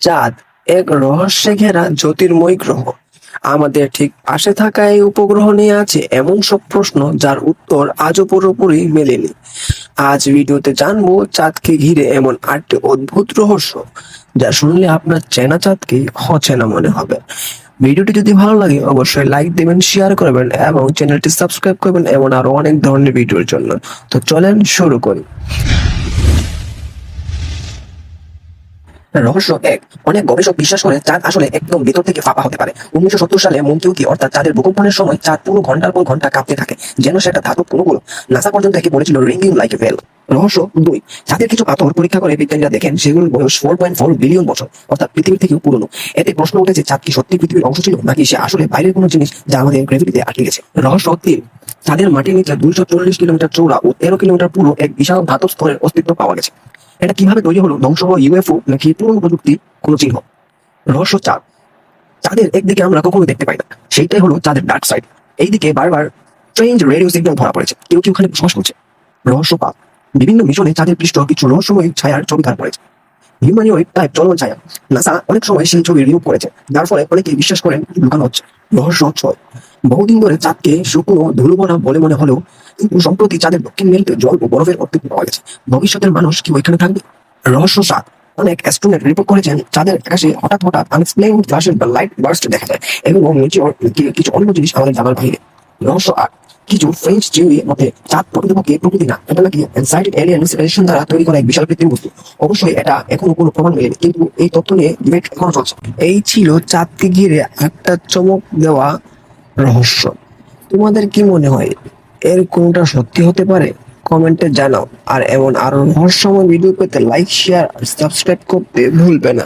চাঁদ এক রহস্যে ঘেরা জ্যোতির্ময় গ্রহ। আমাদের ঠিক পাশে থাকা এই উপগ্রহ নিয়ে আছে এমন সব প্রশ্ন যার উত্তর আজও পুরোপুরি মেলেনি। আজ ভিডিওতে জানব চাঁদকে ঘিরে এমন আটটি অদ্ভুত রহস্য যা শুনলে আপনার চেনা চাঁদকে অচেনা মনে হবে। ভিডিওটি যদি ভালো লাগে, অবশ্যই লাইক দেবেন, শেয়ার করবেন এবং চ্যানেলটি সাবস্ক্রাইব করবেন এমন আরও অনেক ধরনের ভিডিওর জন্য। তো চলেন শুরু করি। রহস্য এক অনেক গবেষক বিশ্বাস করে চাঁদ আসলে একদম ভেতর থেকে ফাঁপা হতে পারে। উনিশশো সত্তর সালে মন্কিউকি অর্থাৎ চাঁদের ভূকম্পনের সময় চাঁদ পুরো ঘণ্টার পর ঘণ্টা কাঁপতে থাকে, যেন সেটা ধাতব কোনোগুল নাসা পর্যন্ত একে বলেছিল রিঙ্গিং লাইক ভেল রহস্য দুই, চাঁদের কিছু পাথর পরীক্ষা করে বিজ্ঞানীরা দেখেন সেগুলোর বয়স ফোর পয়েন্ট ফোর বিলিয়ন বছর, অর্থাৎ পৃথিবীর থেকেও পুরনো। এতে প্রশ্ন উঠেছে চাঁদ কি সত্যি পৃথিবীর অংশ ছিল, নাকি সে আসলে বাইরের কোনো জিনিস যা আমাদের গ্রেভিটিতে আটকে গেছে? রহস্য তিন, চাঁদের মাটির নিচে দুইশো চল্লিশ কিলোমিটার চৌড়া ও তেরো কিলোমিটার পুরো এক বিশাল ধাতব স্তরের অস্তিত্ব পাওয়া গেছে। এটা কীভাবে তৈরি হলো? ধ্বংস হওয়া ইউএফও নাকি পুরনো প্রযুক্তি কোনো চিহ্ন। রহস্য চাঁদ চাঁদের একদিকে আমরা কখনো দেখতে পাই না। সেইটাই হলো চাঁদের ডার্ক সাইড এইদিকে বারবার স্ট্রেঞ্জ রেডিও সিগন্যাল ধরা পড়েছে। কেউ কেউ ওখানে বসবাস করছে। রহস্য পাপ। বিভিন্ন মিশনে চাঁদের পৃষ্ঠ কিছু রহস্যময় ছায়ার ছবি ধরা পড়েছে হিউম্যানিওয়েড টাইপ চলমান ছায়া। নাসা অনেক সময় সেই ছবি রিমুভ করেছে। যার ফলে অনেকে বিশ্বাস করেন লুকানো হচ্ছে। রহস্য ছয়। বহুদিন ধরে চাঁদকে শুকনো, ধুলোবনা বলে মনে হলেও কিন্তু সম্প্রতি চাঁদের দক্ষিণ মেরুতে জল ও বরফের অস্তিত্ব পাওয়া গেছে। ভবিষ্যতের মানুষ কি ওইখানে থাকবে? রহস্য সাত। অনেক অ্যাস্ট্রোনেট রিপোর্ট করেছেন, চাঁদের আকাশে হঠাৎ হঠাৎ আনএক্সপ্লেইন ফ্ল্যাশের বা লাইট বার্স্ট দেখা যায় এবং নিচে কিছু অন্য জিনিস আমাদের জানার বাইরে। রহস্য আট। কিছু ফ্রেঞ্চ থিওরি মতে চাঁদ প্রকৃতপক্ষে প্রকৃতি না, এটা নাকি এনসাইটেড এলিয়েন রেডিয়েশন দ্বারা তৈরি করা এক বিশাল কৃত্রিম বস্তু। অবশ্যই এটা এখনও কোনো প্রমাণ মেলেনি, কিন্তু এই তথ্য নিয়ে ডিবেট এখনও চলছে। এই ছিল চাঁদকে ঘিরে একটা চমক দেওয়া রহস্য। তোমাদের কি মনে হয়, এর কোনটা সত্যি হতে পারে? কমেন্টে জানাও। আর এমন আরও রহস্যময় ভিডিও পেতে লাইক শেয়ার আর সাবস্ক্রাইব করতে ভুলবে না।